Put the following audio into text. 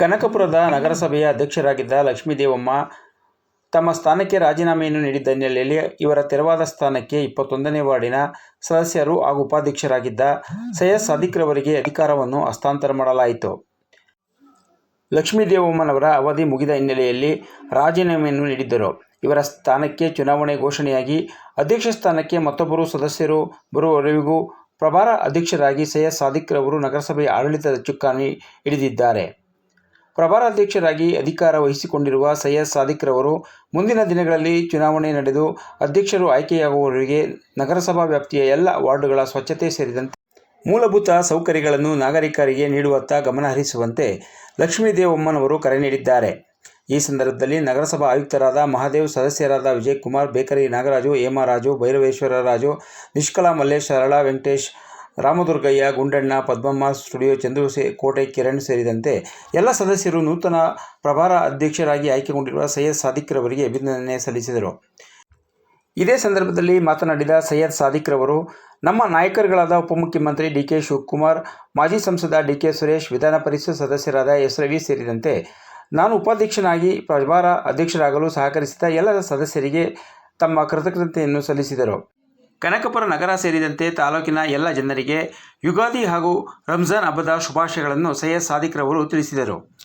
ಕನಕಪುರದ ನಗರಸಭೆಯ ಅಧ್ಯಕ್ಷರಾಗಿದ್ದ ಲಕ್ಷ್ಮೀದೇವಮ್ಮ ತಮ್ಮ ಸ್ಥಾನಕ್ಕೆ ರಾಜೀನಾಮೆಯನ್ನು ನೀಡಿದ್ದ ಹಿನ್ನೆಲೆಯಲ್ಲಿ ಇವರ ತೆರವಾದ ಸ್ಥಾನಕ್ಕೆ ಇಪ್ಪತ್ತೊಂದನೇ ವಾರ್ಡಿನ ಸದಸ್ಯರು ಹಾಗೂ ಉಪಾಧ್ಯಕ್ಷರಾಗಿದ್ದ ಸೈಯದ್ ಸಾದಿಕ್ರವರಿಗೆ ಅಧಿಕಾರವನ್ನು ಹಸ್ತಾಂತರ ಮಾಡಲಾಯಿತು. ಲಕ್ಷ್ಮೀದೇವಮ್ಮನವರ ಅವಧಿ ಮುಗಿದ ಹಿನ್ನೆಲೆಯಲ್ಲಿ ರಾಜೀನಾಮೆಯನ್ನು ನೀಡಿದ್ದರು. ಇವರ ಸ್ಥಾನಕ್ಕೆ ಚುನಾವಣೆ ಘೋಷಣೆಯಾಗಿ ಅಧ್ಯಕ್ಷ ಸ್ಥಾನಕ್ಕೆ ಮತ್ತೊಬ್ಬರು ಸದಸ್ಯರು ಬರುವವರೆಗೂ ಪ್ರಭಾರ ಅಧ್ಯಕ್ಷರಾಗಿ ಸೈಯದ್ ಸಾದಿಕ್ರವರು ನಗರಸಭೆಯ ಆಡಳಿತದ ಚುಕ್ಕಾಣಿ ಹಿಡಿದಿದ್ದಾರೆ. ಪ್ರಭಾರ ಅಧ್ಯಕ್ಷರಾಗಿ ಅಧಿಕಾರ ವಹಿಸಿಕೊಂಡಿರುವ ಸೈಯದ್ ಸಾದಿಕ್ರವರು ಮುಂದಿನ ದಿನಗಳಲ್ಲಿ ಚುನಾವಣೆ ನಡೆದು ಅಧ್ಯಕ್ಷರು ಆಯ್ಕೆಯಾಗುವವರಿಗೆ ನಗರಸಭಾ ವ್ಯಾಪ್ತಿಯ ಎಲ್ಲ ವಾರ್ಡುಗಳ ಸ್ವಚ್ಛತೆ ಸೇರಿದಂತೆ ಮೂಲಭೂತ ಸೌಕರ್ಯಗಳನ್ನು ನಾಗರಿಕರಿಗೆ ನೀಡುವತ್ತ ಗಮನ ಹರಿಸುವಂತೆ ಲಕ್ಷ್ಮೀದೇವಮ್ಮನವರು ಕರೆ ನೀಡಿದ್ದಾರೆ. ಈ ಸಂದರ್ಭದಲ್ಲಿ ನಗರಸಭಾ ಆಯುಕ್ತರಾದ ಮಹಾದೇವ್, ಸದಸ್ಯರಾದ ವಿಜಯಕುಮಾರ್ ಬೇಕರಿ ನಾಗರಾಜು, ಹೇಮರಾಜು ಭೈರವೇಶ್ವರ ರಾಜು ನಿಷ್ಕಲಾ ಮಲ್ಲೇಶ್, ಸರಳ ವೆಂಕಟೇಶ್ ರಾಮದುರ್ಗಯ್ಯ, ಗುಂಡಣ್ಣ, ಪದ್ಮಮ್ಮ, ಸ್ಟುಡಿಯೋ ಚಂದ್ರು ಸೇ ಕೋಟೆ ಕಿರಣ್ ಸೇರಿದಂತೆ ಎಲ್ಲ ಸದಸ್ಯರು ನೂತನ ಪ್ರಭಾರ ಅಧ್ಯಕ್ಷರಾಗಿ ಆಯ್ಕೆಗೊಂಡಿರುವ ಸೈಯದ್ ಸಾದಿಕ್ರವರಿಗೆ ಅಭಿನಂದನೆ ಸಲ್ಲಿಸಿದರು. ಇದೇ ಸಂದರ್ಭದಲ್ಲಿ ಮಾತನಾಡಿದ ಸೈಯದ್ ಸಾದಿಕ್ರವರು ನಮ್ಮ ನಾಯಕರುಗಳಾದ ಉಪಮುಖ್ಯಮಂತ್ರಿ ಡಿ ಕೆ ಶಿವಕುಮಾರ್, ಮಾಜಿ ಸಂಸದ ಡಿ ಕೆ ಸುರೇಶ್, ವಿಧಾನ ಪರಿಷತ್ ಸದಸ್ಯರಾದ ಎಸ್ ರವಿ ಸೇರಿದಂತೆ ನಾನು ಉಪಾಧ್ಯಕ್ಷನಾಗಿ ಪ್ರಭಾರ ಅಧ್ಯಕ್ಷರಾಗಲು ಸಹಕರಿಸಿದ ಎಲ್ಲ ಸದಸ್ಯರಿಗೆ ತಮ್ಮ ಕೃತಜ್ಞತೆಯನ್ನು ಸಲ್ಲಿಸಿದರು. ಕನಕಪುರ ನಗರ ಸೇರಿದಂತೆ ತಾಲೂಕಿನ ಎಲ್ಲ ಜನರಿಗೆ ಯುಗಾದಿ ಹಾಗೂ ರಂಜಾನ್ ಹಬ್ಬದ ಶುಭಾಶಯಗಳನ್ನು ಸೈಯದ್ ಸಾದಿಕ್ರವರು ತಿಳಿಸಿದರು.